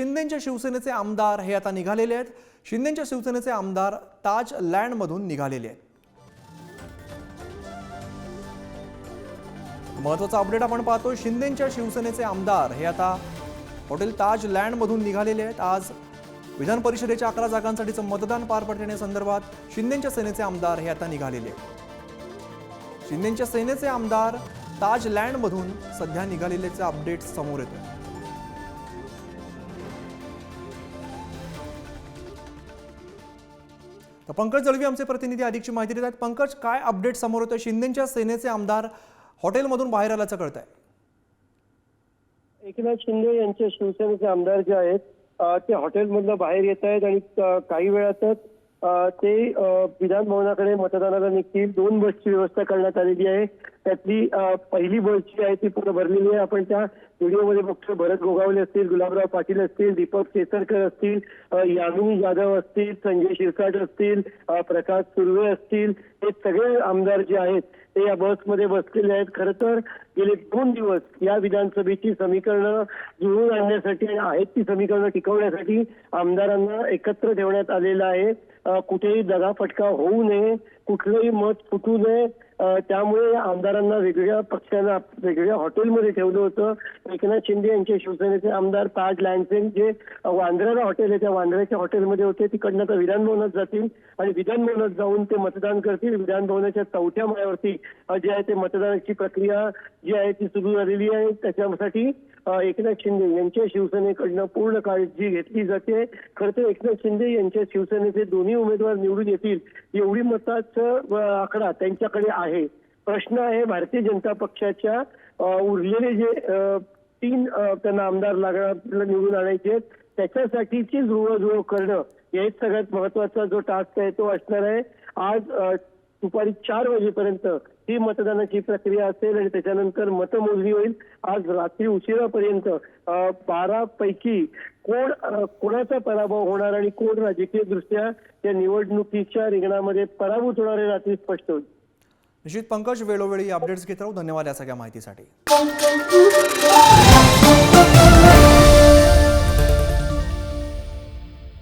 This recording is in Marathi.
शिंदेच्या शिवसेनेचे आमदार हे आता निघालेले आहेत. शिंदेच्या शिवसेनेचे आमदार ताज लँडमधून निघालेले आहेत. महत्त्वाचा अपडेट आपण पाहतो शिंदेच्या शिवसेनेचे आमदार हे आता हॉटेल ताज लँडमधून निघालेले आहेत. आज विधान परिषदेच्या अकरा जागांसाठीचं मतदान पार पडण्यासंदर्भात शिंदेंच्या सेनेचे आमदार हे आता निघालेले आहेत. शिंदेच्या सेनेचे आमदार ताज लँडमधून सध्या निघालेल्याचे अपडेट समोर येतोय. पंकज दळवी आमचे प्रतिनिधी अधिकची माहिती देत आहेत. पंकज काय अपडेट समोर होतं शिंदेच्या सेनेचे आमदार हॉटेलमधून बाहेर आल्याचं कळत आहे एकनाथ शिंदे यांचे शिवसेनेचे आमदार जे आहेत ते हॉटेलमधनं बाहेर येत आहेत आणि काही वेळातच ते विधान भवनाकडे मतदानाला निघतील. दोन बसची व्यवस्था करण्यात आलेली आहे. त्यातली पहिली बस जी आहे ती पूर्ण भरलेली आहे. आपण त्या व्हिडिओमध्ये बघतो भरत गोगावले असतील गुलाबराव पाटील असतील दीपक केसरकर असतील अ, यामिनी जाधव असतील संजय शिरसाट असतील प्रकाश सुर्वे असतील हे सगळे आमदार जे आहेत ते या बसमध्ये बसलेले आहेत. खरं तर गेले दोन दिवस या विधानसभेची समीकरणं जुळून आणण्यासाठी आणि आहेत ती समीकरणं टिकवण्यासाठी आमदारांना एकत्र ठेवण्यात आलेलं आहे. कुठेही दगाफटका होऊ नये कुठलंही मत फुटू नये. त्यामुळे या आमदारांना वेगवेगळ्या पक्षांना वेगवेगळ्या हॉटेलमध्ये ठेवलं होतं. एकनाथ शिंदे यांचे शिवसेनेचे आमदार ताज लँडसेन जे वांद्र्याला हॉटेल आहे त्या वांद्र्याच्या हॉटेलमध्ये होते. तिकडनं आता विधानभवनात जातील आणि विधानभवनात जाऊन ते मतदान करतील. विधानभवनाच्या चौथ्या माळ्यावरती जे आहे ते मतदानाची प्रक्रिया जी आहे ती सुरू झालेली आहे. त्याच्यासाठी एकनाथ शिंदे यांच्या शिवसेनेकडनं पूर्ण काळजी घेतली जाते. खरं तर एकनाथ शिंदे यांच्या शिवसेनेचे दोन्ही उमेदवार निवडून येतील एवढी मताचं आकडा त्यांच्याकडे आहे. प्रश्न आहे भारतीय जनता पक्षाच्या उरलेले जे तीन त्यांना आमदार लागणार निवडून आणायचे आहेत त्याच्यासाठीची जुळवजुळव करणं हेच सगळ्यात महत्त्वाचा जो टास्क आहे तो असणार आहे. आज दुपारी चार वाजेपर्यंत ही मतदानाची प्रक्रिया असेल आणि त्याच्यानंतर मतमोजणी होईल. आज रात्री उशिरापर्यंत बारा पैकी कोण कोणाचा पराभव होणार आणि कोण राजकीय दृष्ट्या या निवडणुकीच्या रिंगणामध्ये पराभूत होणार रात्री स्पष्ट होईल. निश्चित पंकज वेळोवेळी अपडेट्स घेत राहू. धन्यवाद या सगळ्या माहितीसाठी.